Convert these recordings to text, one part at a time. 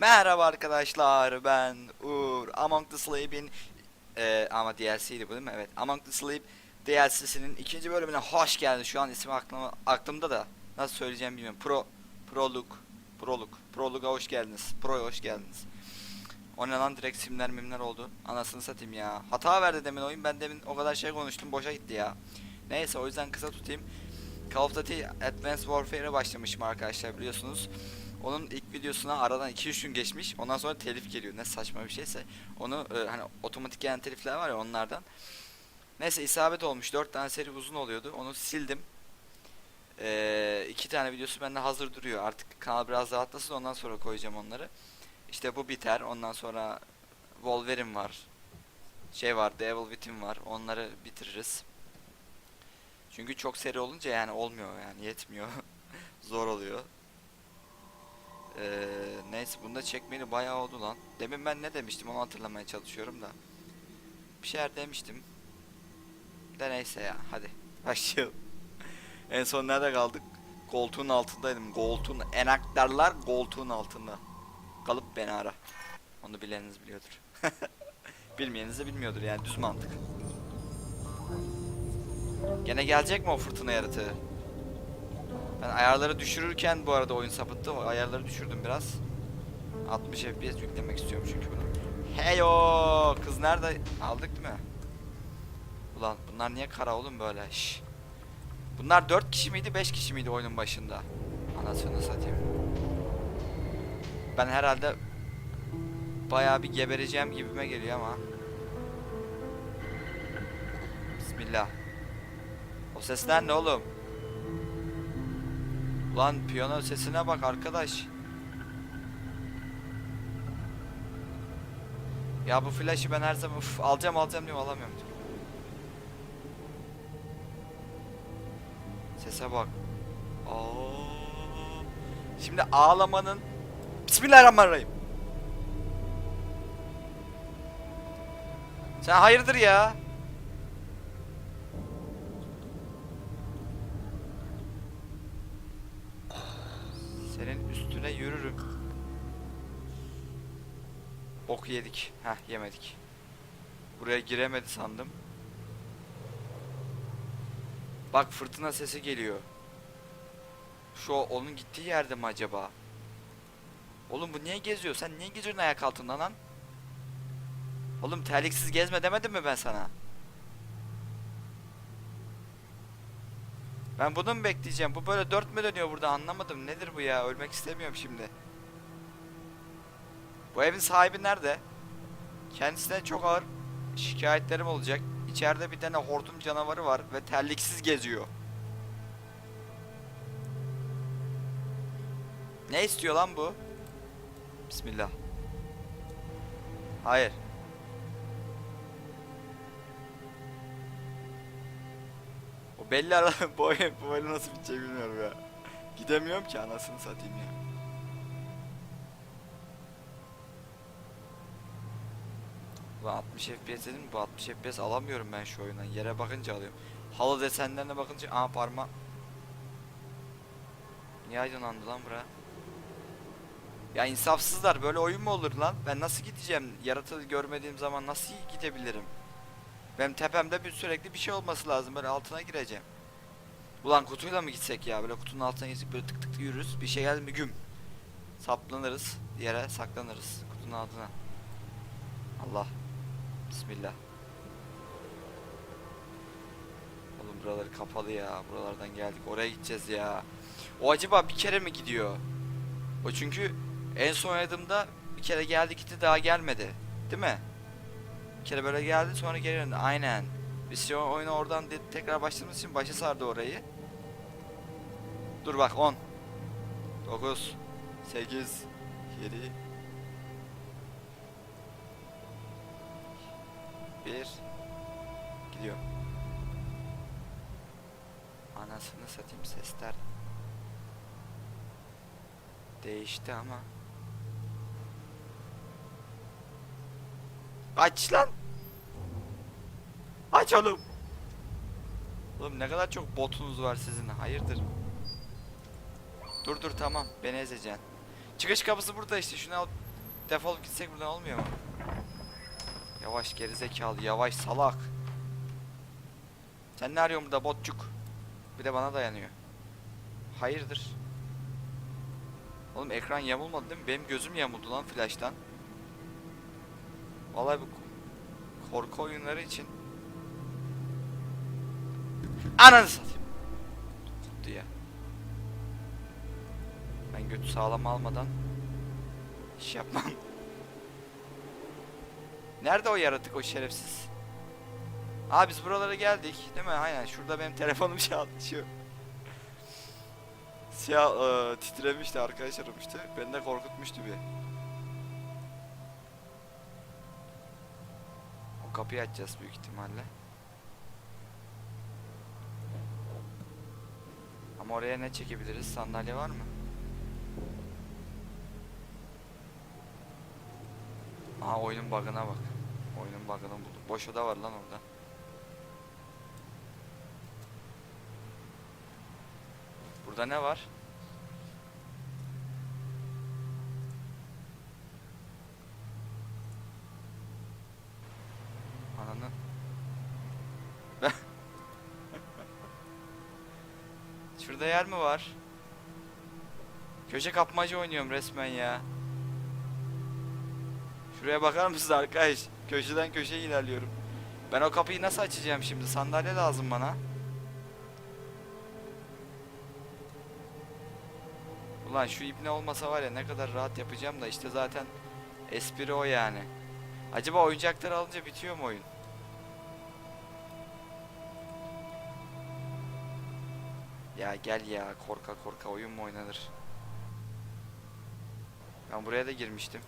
Merhaba arkadaşlar ben Uğur Among the Sleep'in e, ama DLC'ydi bu değil mi? Evet Among the Sleep DLC'sinin ikinci bölümüne hoş geldiniz. Şu an ismi aklıma, aklımda da nasıl söyleyeceğim bilmiyorum. Pro Prolog Prolog Prolog'a hoş geldiniz. Pro'ya hoş geldiniz. O ne direkt simler mimler oldu. Anasını satayım ya. Hata verdi demin oyun. Ben demin o kadar şey konuştum boşa gitti ya. Neyse o yüzden kısa tutayım. Call of Duty Advanced Warfare'e başlamışım arkadaşlar biliyorsunuz. Onun ilk videosuna aradan 2-3 gün geçmiş. Ondan sonra telif geliyor. Ne saçma bir şeyse. Onu e, hani otomatik gelen telifler var ya onlardan. Neyse isabet olmuş. 4 tane seri uzun oluyordu. Onu sildim. E, iki tane videosu bende hazır duruyor. Artık kanal biraz rahatlasın ondan sonra koyacağım onları. İşte bu biter. Ondan sonra Wolverine var. Şey var, Devil Within var. Onları bitiririz. Çünkü çok seri olunca yani olmuyor yani yetmiyor. Zor oluyor. Ee, neyse bunda çekmeli bayağı oldu lan. Demin ben ne demiştim onu hatırlamaya çalışıyorum da. Bir şeyler demiştim. De neyse ya hadi başlayalım. en son nerede kaldık? Koltuğun altındaydım. Koltuğun enaktarlar koltuğun altında. Kalıp beni ara. Onu bileniniz biliyordur. Bilmeyeniz de bilmiyordur yani düz mantık. Gene gelecek mi o fırtına yaratığı? Ben ayarları düşürürken bu arada oyun sapıttı. O ayarları düşürdüm biraz. 60 FPS yüklemek istiyorum çünkü bunu. Heyo! Kız nerede? Aldık mi? Ulan bunlar niye kara oğlum böyle? Şş. Bunlar 4 kişi miydi 5 kişi miydi oyunun başında? Anasını satayım. Ben herhalde bayağı bir gebereceğim gibime geliyor ama. Bismillah. O sesler ne oğlum? Ulan piyano sesine bak arkadaş. Ya bu flash'ı ben her zaman uf, alacağım alacağım diyorum alamıyorum. Sese bak. Aa. Şimdi ağlamanın Bismillahirrahmanirrahim. Sen hayırdır ya? Ok yedik. Heh yemedik. Buraya giremedi sandım. Bak fırtına sesi geliyor. Şu onun gittiği yerde mi acaba? Oğlum bu niye geziyor? Sen niye geziyorsun ayak altında lan? Oğlum terliksiz gezme demedim mi ben sana? Ben bunu mu bekleyeceğim? Bu böyle dört mü dönüyor burada anlamadım. Nedir bu ya? Ölmek istemiyorum şimdi. Bu evin sahibi nerede? Kendisine çok ağır şikayetlerim olacak. İçeride bir tane hortum canavarı var ve terliksiz geziyor. Ne istiyor lan bu? Bismillah. Hayır. O belli ara bu oyun nasıl bitecek bilmiyorum ya. Gidemiyorum ki anasını satayım ya. Ulan 60 FPS dedim bu 60 FPS alamıyorum ben şu oyundan. Yere bakınca alıyorum. Halı desenlerine bakınca aha parma. Niye aydınlandı lan bura? Ya insafsızlar böyle oyun mu olur lan? Ben nasıl gideceğim? Yaratığı görmediğim zaman nasıl gidebilirim? Benim tepemde bir sürekli bir şey olması lazım. Böyle altına gireceğim. Ulan kutuyla mı gitsek ya? Böyle kutunun altına gitsek böyle tık tık yürürüz. Bir şey geldi mi güm. Saplanırız. Yere saklanırız. Kutunun altına. Allah. Bismillah. Oğlum buraları kapalı ya. Buralardan geldik. Oraya gideceğiz ya. O acaba bir kere mi gidiyor? O çünkü en son oynadığımda bir kere geldi gitti daha gelmedi. Değil mi? Bir kere böyle geldi sonra geri döndü. Aynen. Biz oyunu oradan tekrar başladığımız için başa sardı orayı. Dur bak 10 9 8 7 1 Gidiyor. Anasını satayım sesler. Değişti ama. Aç lan. Aç oğlum. Oğlum ne kadar çok botunuz var sizin. Hayırdır? Dur dur tamam. Beni ezeceksin. Çıkış kapısı burada işte. Şunu al defolup gitsek buradan olmuyor mu? Yavaş gerizekalı yavaş salak. Sen ne arıyorsun burada botçuk? Bir de bana dayanıyor. Hayırdır? Oğlum ekran yamulmadı değil mi? Benim gözüm yamuldu lan flash'tan. Vallahi bu korku oyunları için Ananı satayım. Tuttu ya. Ben götü sağlam almadan iş yapmam. Nerede o yaratık o şerefsiz? Aa biz buralara geldik değil mi? Aynen şurada benim telefonum şu. Siyah eee, titremişti arkadaş aramıştı. Beni de korkutmuştu bir. O kapıyı açacağız büyük ihtimalle. Ama oraya ne çekebiliriz? Sandalye var mı? Aha oyunun bug'ına bak. Oyunun bug'ını buldum. Boş oda var lan orada. Burada ne var? Ananı. Şurada yer mi var? Köşe kapmaca oynuyorum resmen ya. Şuraya bakar mısınız arkadaş? Köşeden köşeye ilerliyorum. Ben o kapıyı nasıl açacağım şimdi? Sandalye lazım bana. Ulan şu ipne olmasa var ya ne kadar rahat yapacağım da işte zaten espri o yani. Acaba oyuncakları alınca bitiyor mu oyun? Ya gel ya korka korka oyun mu oynanır? Ben buraya da girmiştim.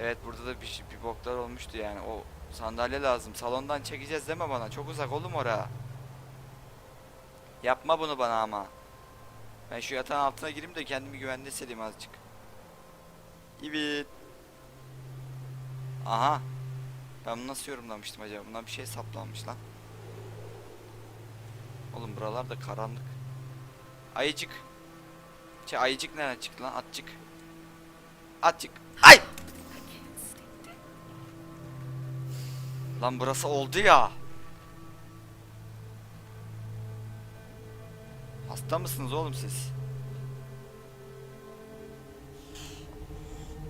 Evet burada da bir, bir boklar olmuştu yani. O sandalye lazım. Salondan çekeceğiz deme bana. Çok uzak oğlum ora. Yapma bunu bana ama. Ben şu yatağın altına gireyim de kendimi güvende hissedeyim azıcık. Evet. Aha. Ben bunu nasıl yorumlamıştım acaba? Buna bir şey saplanmış lan. Oğlum buralar da karanlık. Ayıcık. Şey ayıcık nereden çıktı lan? Atçık. Atçık. Ay! Lan burası oldu ya. Hasta mısınız oğlum siz?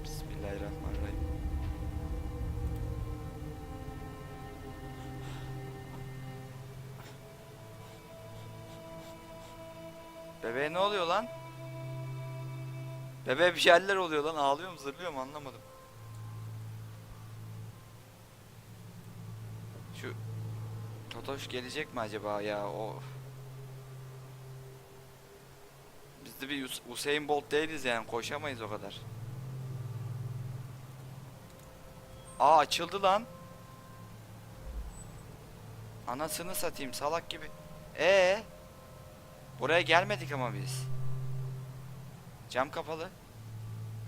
Bismillahirrahmanirrahim. Bebeğe ne oluyor lan? Bebeğe bir şeyler oluyor lan. Ağlıyor mu zırlıyor mu anlamadım. Şu Totoş gelecek mi acaba ya o Biz de bir Us- Usain Bolt değiliz yani koşamayız o kadar. Aa açıldı lan. Anasını satayım salak gibi. Ee? Buraya gelmedik ama biz. Cam kapalı.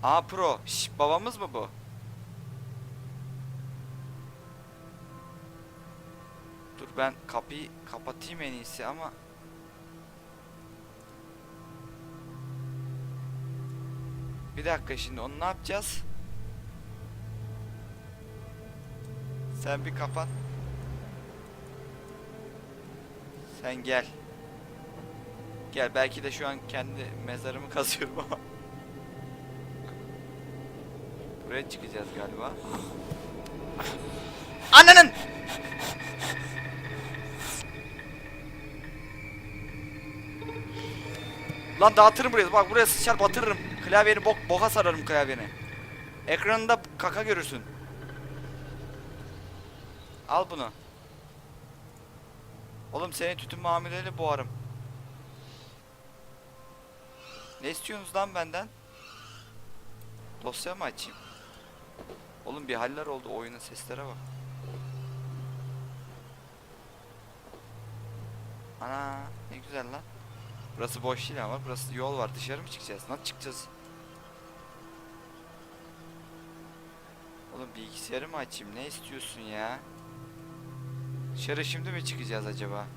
Aa pro. Şş, babamız mı bu? Ben kapıyı kapatayım en iyisi ama Bir dakika şimdi onu ne yapacağız? Sen bir kapat. Sen gel. Gel belki de şu an kendi mezarımı kazıyorum ama. Buraya çıkacağız galiba. Ananın! Lan dağıtırım burayı. Bak buraya sıçar batırırım. Klavyeni bok boka sararım klavyeni. Ekranında kaka görürsün. Al bunu. Oğlum seni tütün muameleyle boğarım. Ne istiyorsunuz lan benden? Dosya mı açayım? Oğlum bir haller oldu oyunun seslere bak. Ana ne güzel lan. Burası boş değil ama burası yol var. Dışarı mı çıkacağız? Nasıl çıkacağız? Oğlum bilgisayarı mı açayım? Ne istiyorsun ya? Dışarı şimdi mi çıkacağız acaba?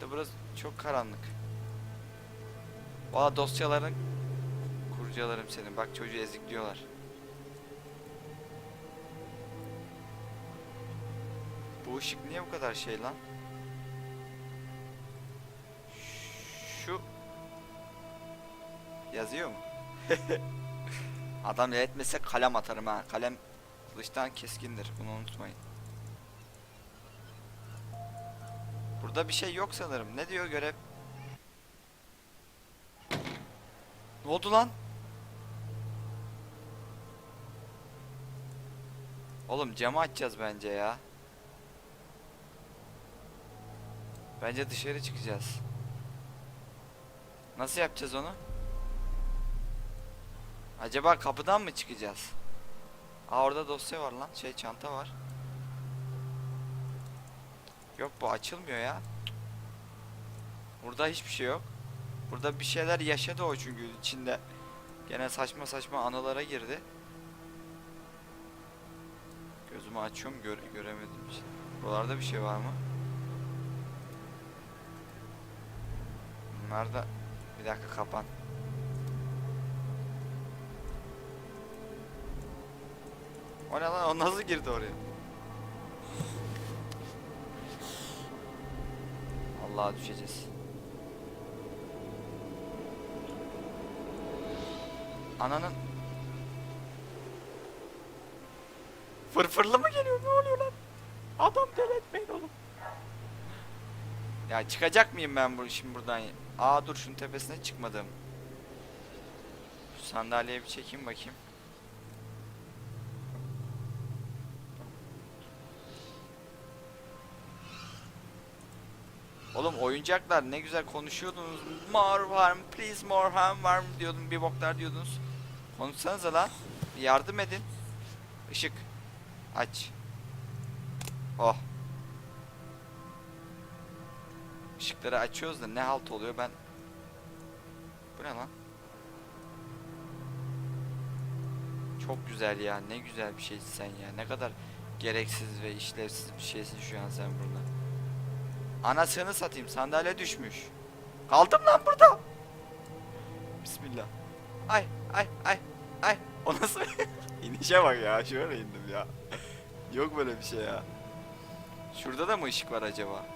De burası çok karanlık. Valla dosyaların kurcalarım senin. Bak çocuğu ezikliyorlar. Bu ışık niye bu kadar şey lan? Yazıyor mu? Adam etmese kalem atarım ha. Kalem kılıçtan keskindir. Bunu unutmayın. Burada bir şey yok sanırım. Ne diyor görev? Ne oldu lan? Oğlum camı açacağız bence ya. Bence dışarı çıkacağız. Nasıl yapacağız onu? Acaba kapıdan mı çıkacağız? Aa orada dosya var lan. Şey çanta var. Yok bu açılmıyor ya. Burada hiçbir şey yok. Burada bir şeyler yaşadı o çünkü içinde. Gene saçma saçma anılara girdi. Gözümü açıyorum gör göremedim bir şey. Buralarda bir şey var mı? Bunlar da bir dakika kapan. O ne lan? O nasıl girdi oraya? Allah'a düşeceğiz. Ananın Fırfırlı mı geliyor? Ne oluyor lan? Adam deletmeyin oğlum. Ya çıkacak mıyım ben bu şimdi buradan? Aa dur şunun tepesine çıkmadım. Sandalyeye bir çekeyim bakayım. Oğlum oyuncaklar ne güzel konuşuyordunuz. More harm, please more harm var mı diyordum bir boklar diyordunuz. Konuşsanıza lan. Yardım edin. Işık. Aç. Oh. Işıkları açıyoruz da ne halt oluyor ben... Bu ne lan? Çok güzel ya. Ne güzel bir şeysin sen ya. Ne kadar gereksiz ve işlevsiz bir şeysin şu an sen burada. Anasını satayım. Sandalye düşmüş. Kaldım lan burada. Bismillah. Ay ay ay ay. O nasıl? İnişe bak ya. Şöyle indim ya. Yok böyle bir şey ya. Şurada da mı ışık var acaba?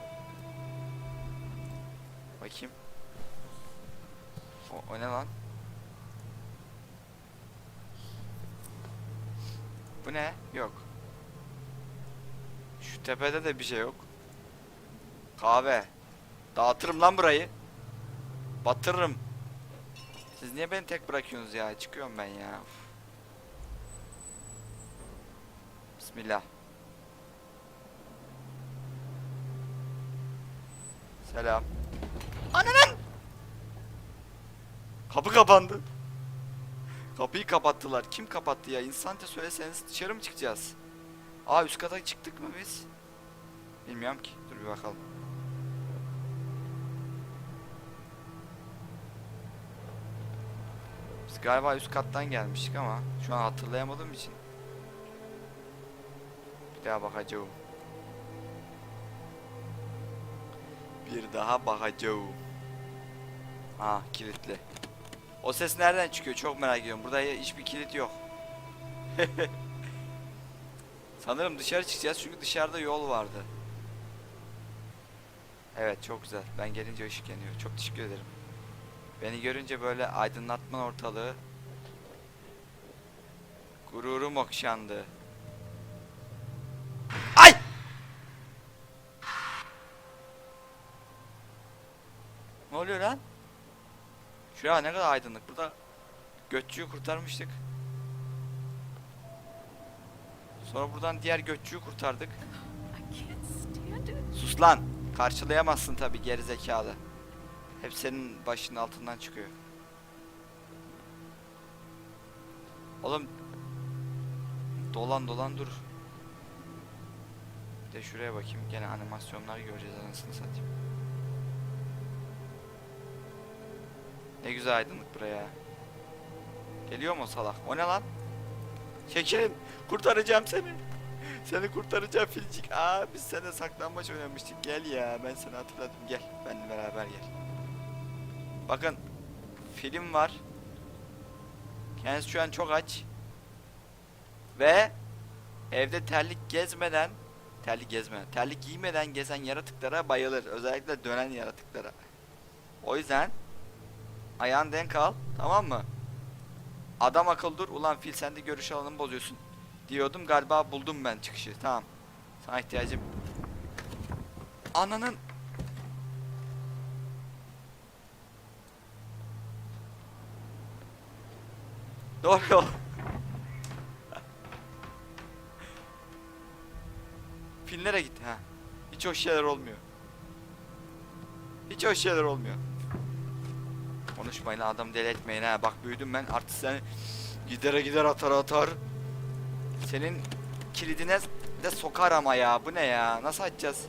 Bakayım. O, o ne lan? Bu ne? Yok. Şu tepede de bir şey yok. Kahve. Dağıtırım lan burayı. Batırırım. Siz niye beni tek bırakıyorsunuz ya? Çıkıyorum ben ya. Uf. Bismillah. Selam. Ananın! Kapı kapandı. Kapıyı kapattılar. Kim kapattı ya? İnsante söyleseniz dışarı mı çıkacağız? Aa üst kata çıktık mı biz? Bilmiyorum ki. Dur bir bakalım. Galiba üst kattan gelmiştik ama şu an hatırlayamadığım için. Bir daha bakacağım. Bir daha bakacağım. Ha kilitli. O ses nereden çıkıyor çok merak ediyorum. Burada hiçbir kilit yok. Sanırım dışarı çıkacağız çünkü dışarıda yol vardı. Evet çok güzel. Ben gelince ışık yanıyor. Çok teşekkür ederim. Beni görünce böyle aydınlatman ortalığı. Gururum okşandı. Ay! Ne oluyor lan? Şuraya ne kadar aydınlık. Burada götçüyü kurtarmıştık. Sonra buradan diğer götçüyü kurtardık. Sus lan. Karşılayamazsın tabi geri zekalı. Hep senin başının altından çıkıyor. Oğlum dolan dolan dur. Bir de şuraya bakayım. Gene animasyonlar göreceğiz anasını satayım. Ne güzel aydınlık buraya. Geliyor mu salak? O ne lan? Çekilin. Kurtaracağım seni. Seni kurtaracağım Filcik. Aa biz seninle saklanmaç oynamıştık. Gel ya ben seni hatırladım. Gel. Benimle beraber gel. Bakın. film var. Kendisi şu an çok aç. Ve evde terlik gezmeden terlik gezme, terlik giymeden gezen yaratıklara bayılır. Özellikle dönen yaratıklara. O yüzden ayağın denk al, tamam mı? Adam akıl dur. Ulan fil sen de görüş alanımı bozuyorsun. Diyordum galiba buldum ben çıkışı. Tamam. Sana ihtiyacım. Ananın Doğru yol. Filmlere gitti ha. Hiç hoş şeyler olmuyor. Hiç hoş şeyler olmuyor. Konuşmayın lan, adamı deli etmeyin ha. Bak büyüdüm ben artık seni gidere gider atar atar. Senin kilidine de sokar ama ya. Bu ne ya? Nasıl açacağız?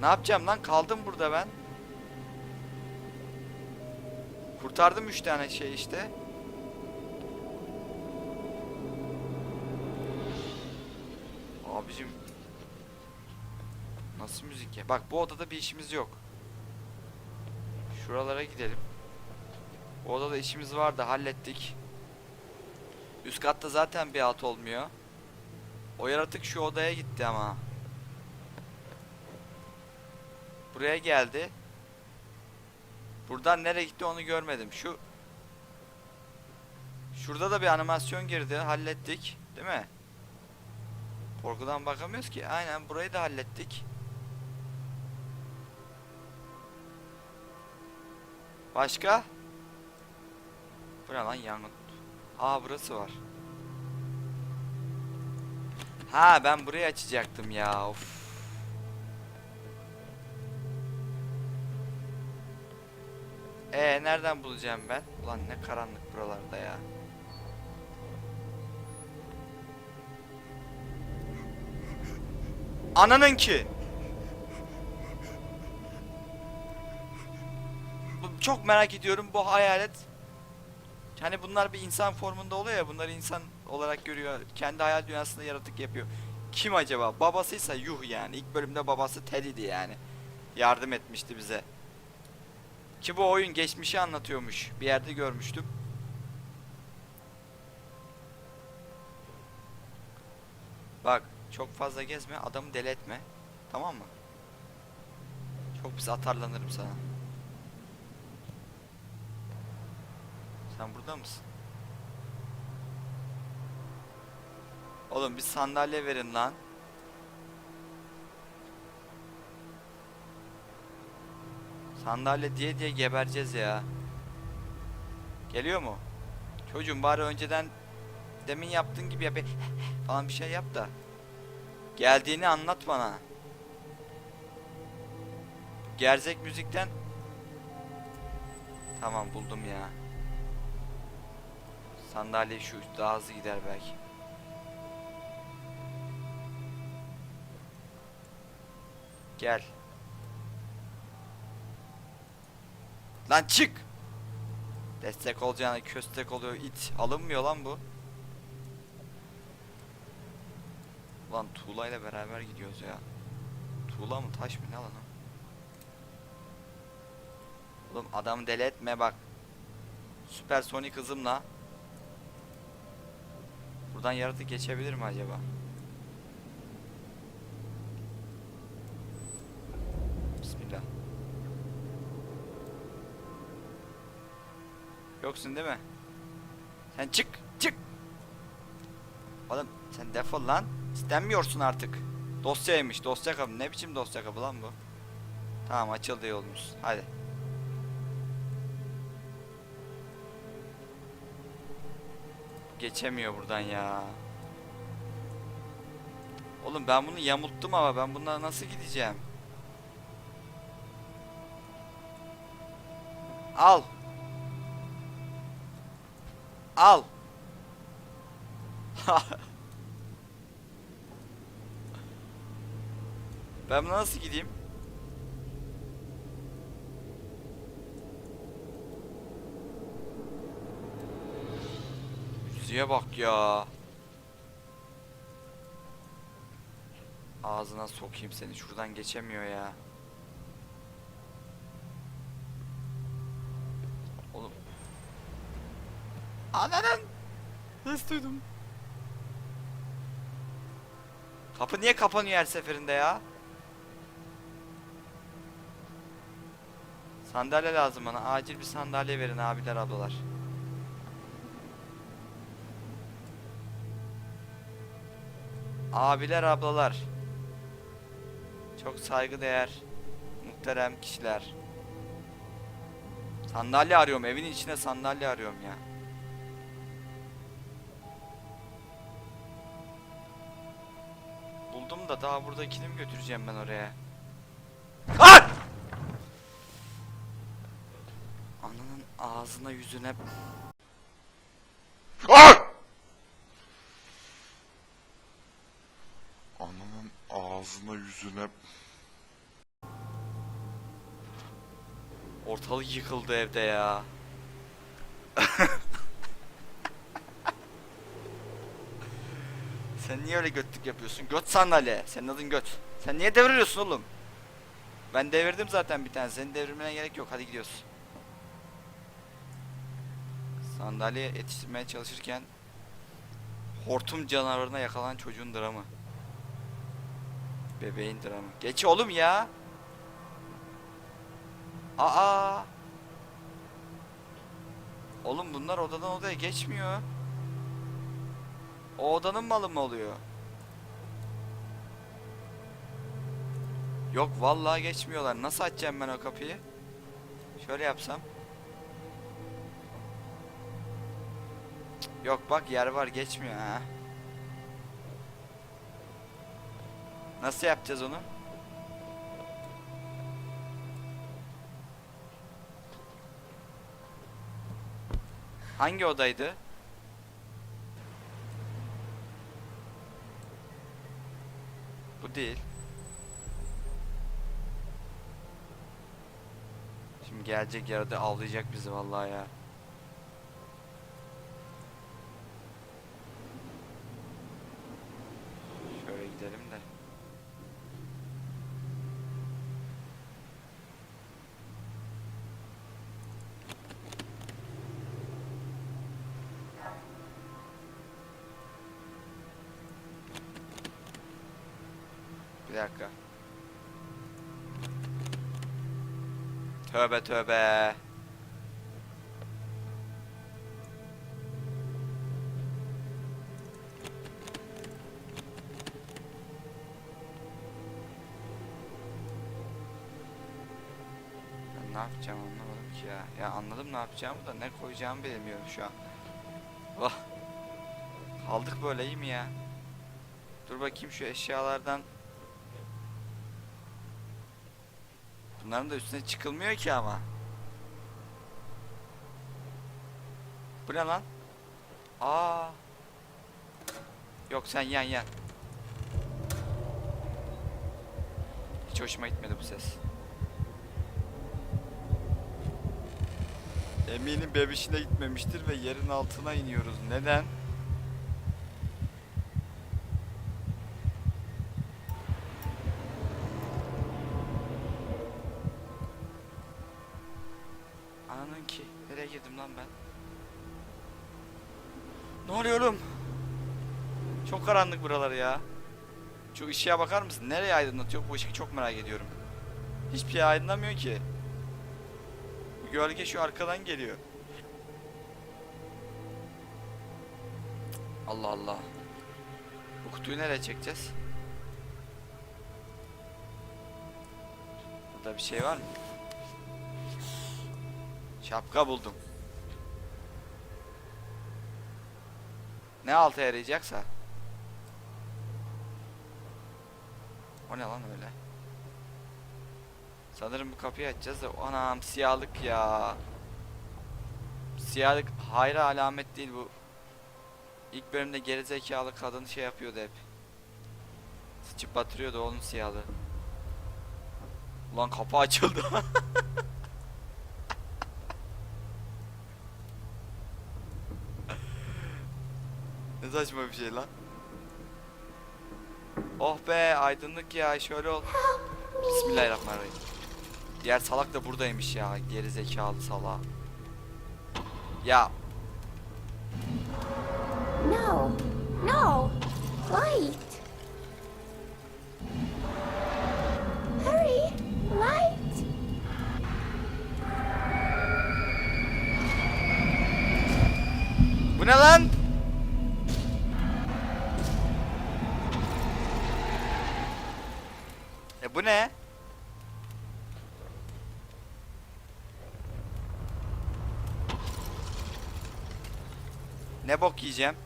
Ne yapacağım lan? Kaldım burada ben. Kurtardım 3 tane şey işte. Abicim. Nasıl müzik ya? Bak bu odada bir işimiz yok. Şuralara gidelim. Bu odada işimiz vardı hallettik. Üst katta zaten bir alt olmuyor. O yaratık şu odaya gitti ama. Buraya geldi. Buradan nereye gitti onu görmedim. Şu Şurada da bir animasyon girdi. Hallettik. Değil mi? Korkudan bakamıyoruz ki. Aynen burayı da hallettik. Başka? Bu ne lan yangın? Aa burası var. Ha ben burayı açacaktım ya. Of. Ee nereden bulacağım ben? Ulan ne karanlık buralarda ya. Ananın ki. Çok merak ediyorum bu hayalet. Hani bunlar bir insan formunda oluyor ya bunları insan olarak görüyor. Kendi hayal dünyasında yaratık yapıyor. Kim acaba? Babasıysa yuh yani. İlk bölümde babası Teddy'di yani. Yardım etmişti bize. Ki bu oyun geçmişi anlatıyormuş. Bir yerde görmüştüm. Bak çok fazla gezme adamı deli etme. Tamam mı? Çok pis atarlanırım sana. Sen burada mısın? Oğlum bir sandalye verin lan. Sandalye diye diye gebereceğiz ya. Geliyor mu? Çocuğum bari önceden demin yaptığın gibi yap falan bir şey yap da. Geldiğini anlat bana. Gerzek müzikten Tamam buldum ya. Sandalye şu daha hızlı gider belki. Gel. Lan çık. Destek olacağına köstek oluyor it. Alınmıyor lan bu. Lan Tuğla ile beraber gidiyoruz ya. Tuğla mı taş mı ne lan o? Oğlum adamı deli etme bak. Süpersonik hızımla. Buradan yaratık geçebilir mi acaba? Bismillah. Yoksun değil mi? Sen çık, çık. Oğlum sen defol lan. İstenmiyorsun artık. Dosyaymış, dosya kabı. Ne biçim dosya kabı lan bu? Tamam açıldı yolumuz. Hadi. Geçemiyor buradan ya. Oğlum ben bunu yamulttum ama ben bundan nasıl gideceğim? Al. Al. ben buna nasıl gideyim? Müziğe bak ya. Ağzına sokayım seni. Şuradan geçemiyor ya. Ananın. Ses duydum. Kapı niye kapanıyor her seferinde ya? Sandalye lazım bana. Acil bir sandalye verin abiler ablalar. Abiler ablalar. Çok saygıdeğer muhterem kişiler. Sandalye arıyorum. Evin içine sandalye arıyorum ya. Da daha buradakini mi götüreceğim ben oraya? Lan! Ananın ağzına yüzüne Ananın ağzına yüzüne ortalık yıkıldı evde ya. Sen niye öyle götlük yapıyorsun? Göt sandalye. Senin adın göt. Sen niye deviriyorsun oğlum? Ben devirdim zaten bir tane. Senin devirmene gerek yok. Hadi gidiyoruz. Sandalye yetiştirmeye çalışırken hortum canavarına yakalanan çocuğun dramı. Bebeğin dramı. Geç oğlum ya. Aa. Oğlum bunlar odadan odaya geçmiyor. O odanın malı mı oluyor? Yok vallahi geçmiyorlar. Nasıl açacağım ben o kapıyı? Şöyle yapsam. Yok bak yer var geçmiyor ha. Nasıl yapacağız onu? Hangi odaydı? Bu değil. Şimdi gelecek yerde avlayacak bizi vallahi ya. Şöyle gidelim de. Bir dakika. Tövbe tövbe. Ben ne yapacağım anlamadım ki ya. Ya anladım ne yapacağımı da ne koyacağımı bilmiyorum şu an. Vah. Kaldık böyle iyi mi ya? Dur bakayım şu eşyalardan Bunların da üstüne çıkılmıyor ki ama. Bu ne lan? Aa. Yok sen yan yan. Hiç hoşuma gitmedi bu ses. Eminim bebişine gitmemiştir ve yerin altına iniyoruz. Neden? Ya. Şu ışığa bakar mısın? Nereye aydınlatıyor bu ışık çok merak ediyorum. Hiçbir şey aydınlamıyor ki. Gölge şu arkadan geliyor. Allah Allah. Bu kutuyu nereye çekeceğiz? Burada bir şey var mı? Şapka buldum. Ne alta yarayacaksa. O ne lan öyle? Sanırım bu kapıyı açacağız da anam siyahlık ya. Siyahlık hayra alamet değil bu. İlk bölümde gerizekalı kadın şey yapıyordu hep. Sıçıp batırıyordu onun siyahlığı. Ulan kapı açıldı. Ne saçma bir şey lan. Oh be aydınlık ya şöyle ol. Bismillahirrahmanirrahim. Diğer salak da buradaymış ya geri zekalı salak. Ya No. No. Light. Hurry. Light. Bu ne lan? Ne? Ne bok yiyeceğim?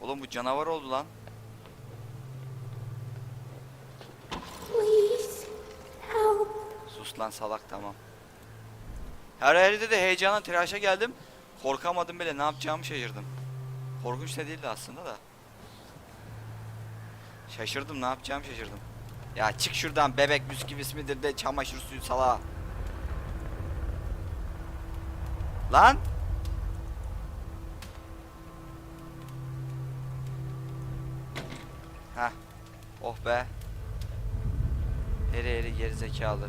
Oğlum bu canavar oldu lan. Please. Help. Sus lan salak tamam. Her yerde de heyecana telaşa geldim. Korkamadım bile ne yapacağımı şaşırdım. Korkunç da değildi aslında da. Şaşırdım ne yapacağımı şaşırdım. Ya çık şuradan bebek bisküvisi midir de çamaşır suyu sala. Lan! Heh. Oh be. Heri heri geri zekalı.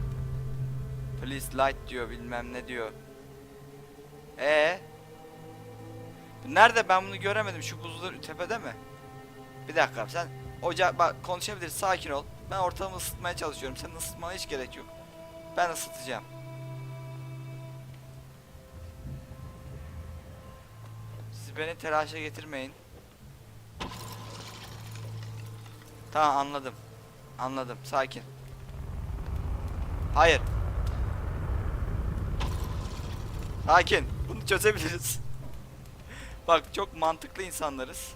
Please light diyor bilmem ne diyor. E Nerede ben bunu göremedim şu buzlar tepede mi? Bir dakika sen ocağı bak konuşabiliriz sakin ol. Ben ortamı ısıtmaya çalışıyorum. Senin ısıtmana hiç gerek yok. Ben ısıtacağım. Siz beni telaşa getirmeyin. Tamam anladım. Anladım. Sakin. Hayır. Sakin. Bunu çözebiliriz. Bak çok mantıklı insanlarız.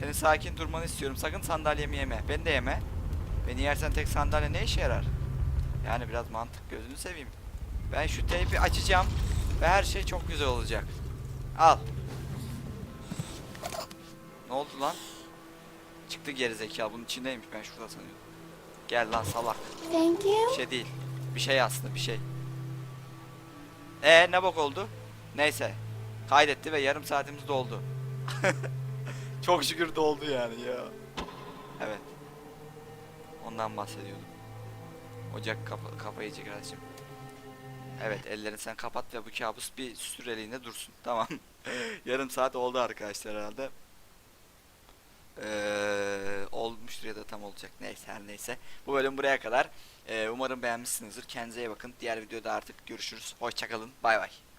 Senin sakin durmanı istiyorum. Sakın sandalyemi yeme. Beni de yeme. Beni yersen tek sandalye ne işe yarar? Yani biraz mantık gözünü seveyim. Ben şu teypi açacağım ve her şey çok güzel olacak. Al. Ne oldu lan? Çıktı geri zeka. Bunun içindeymiş. Ben şurada sanıyordum. Gel lan salak. Thank you. Bir şey değil. Bir şey aslında bir şey. E ne bok oldu? Neyse. Kaydetti ve yarım saatimiz doldu. Çok şükür doldu yani ya. Evet. Ondan bahsediyordum. Ocak kapa kapayıcı kardeşim. Evet ellerini sen kapat ve bu kabus bir süreliğine dursun. Tamam. yarım saat oldu arkadaşlar herhalde. Ee, olmuştur ya da tam olacak. Neyse her neyse. Bu bölüm buraya kadar. Ee, umarım beğenmişsinizdir. Kendinize iyi bakın. Diğer videoda artık görüşürüz. Hoşçakalın. Bay bay.